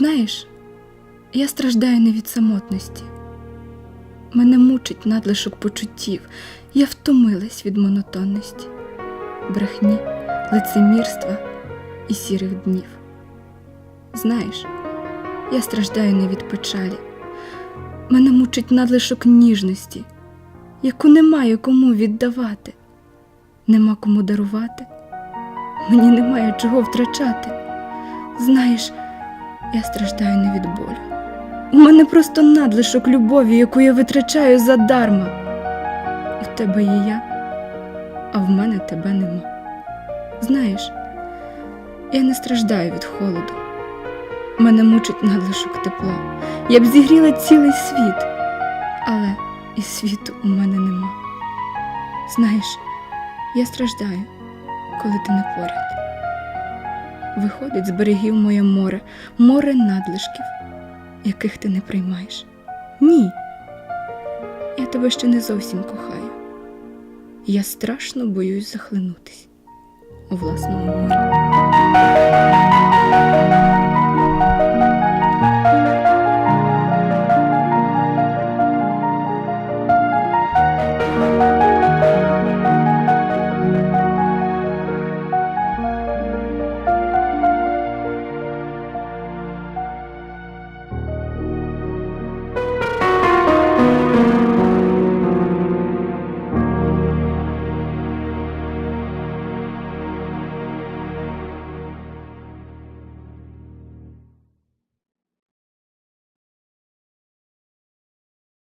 Знаєш, я страждаю не від самотності. Мене мучить надлишок почуттів, я втомилась від монотонності, брехні, лицемірства і сірих днів. Знаєш, я страждаю не від печалі, мене мучить надлишок ніжності, яку немає кому віддавати, нема кому дарувати, мені немає чого втрачати. Знаєш, я страждаю не від болю. У мене просто надлишок любові, яку я витрачаю задарма. В тебе є я, а в мене тебе нема. Знаєш, я не страждаю від холоду. Мене мучить надлишок тепла. Я б зігріла цілий світ, але і світу у мене нема. Знаєш, я страждаю, коли ти не поряд. Виходить з берегів моє море, море надлишків, яких ти не приймаєш. Ні. Я тебе ще не зовсім кохаю. Я страшно боюсь захлинутись у власному морі.